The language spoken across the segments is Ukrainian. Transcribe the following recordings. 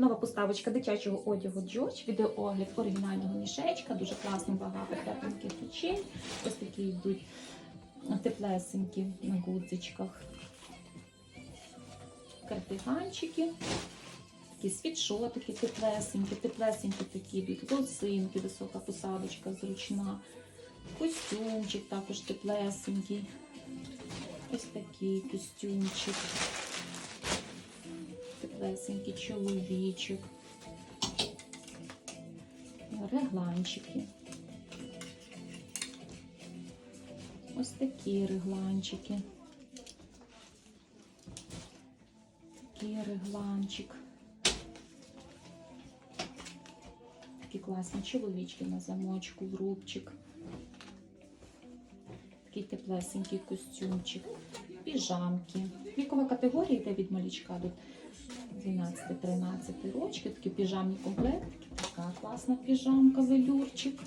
Нова поставочка дитячого одягу Джоч, відеоогляд оригінального мішечка, дуже класно, багато тепленьких речей. Ось такі йдуть теплесенькі на гудзичках. Кардиганчики, такі світшотики теплесенькі, теплесенькі такі йдуть, лосинки, висока посадочка зручна, костюмчик також теплесенький. Ось такий костюмчик. Теплесенький чоловічок. Регланчики. Ось такі регланчики. Такий регланчик. Такі класні чоловічки на замочку, в рубчик. Такий теплесенький костюмчик. Піжамки. Вікова категорія йде від малючка до 12-13 рочки. Такі піжамні комплектики. Така класна піжамка, велюрчик.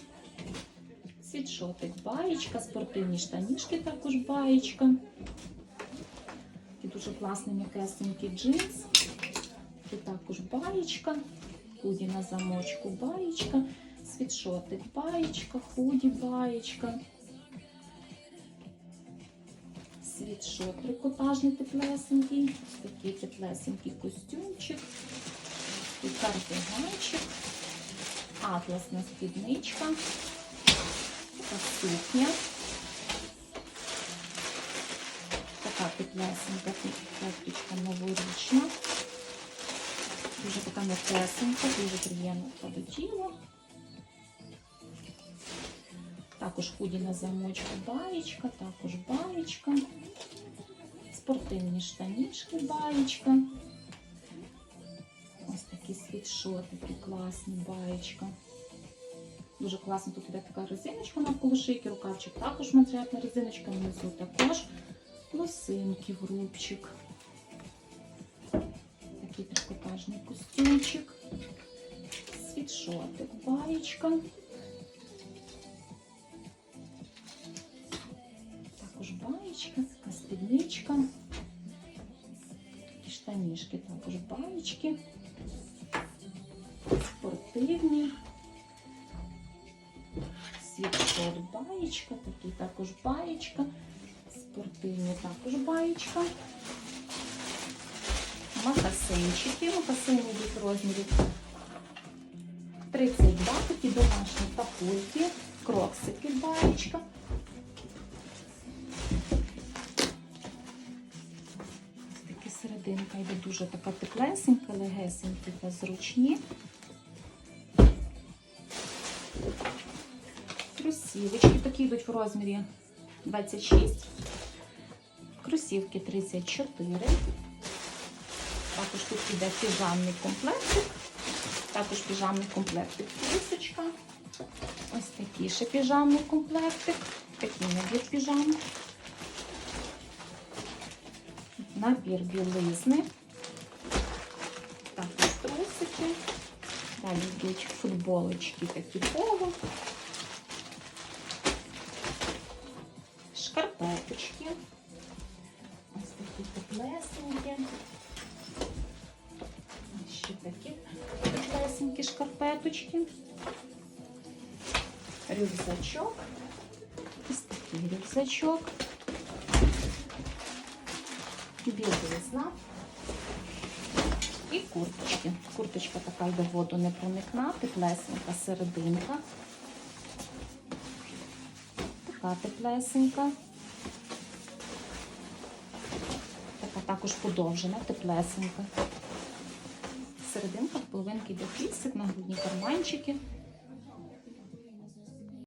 Світшотик, баєчка, спортивні штанішки також баєчка. Такий дуже класний м'якесенький джинс. Тут також баєчка. Худі на замочку баєчка. Світшотик баєчка, худі баєчка. Світшот трикотажний теплесенький. Такий теплесенький костюмчик. І кардиганчик. Атласна спідничка. Така сукня. Така теплесенька кофточка новорічна. Дуже така м'якесенька, дуже приємна до тіла. Також худі на замочку баєчка, також баєчка. Спортивні штанішки баєчка. Ось такі світшотики, класні баєчка. Дуже класно тут іде така резиночка навколо шийки, рукавчик також матеріальна резиночка, внизу також лосинки в рубчик. Такий трикотажний костюмчик, світшотик, баєчка. Спідничка. І штанішки також баєчки. Спортивні. Світшот баєчка, такий також баєчка. Спортивні також баєчка. Макасинчики. Макасини йдуть в розмірі 32, такі домашні тапульки, кроксики баєчка. Дуже така теплесенька, легесенькі та зручні. Кросівочки такі йдуть в розмірі 26, кросівки 34. Також тут іде піжамний комплектик. Також піжамний комплектик пісочка. Ось такий ще піжамний комплектик. Такий набір піжам. Набір білизни. Також трусики. Далі йдуть футболочки такі поло. Шкарпеточки. Ось такі теплесенькі. Ще такі теплесенькі шкарпеточки. Рюкзачок. Ось такий рюкзачок. Білизна. І курточки. Курточка така йде воду не проникна, теплесенька серединка. Така теплесенька. Така також подовжена, теплесенька. Серединка в половинки йде на грудні карманчики.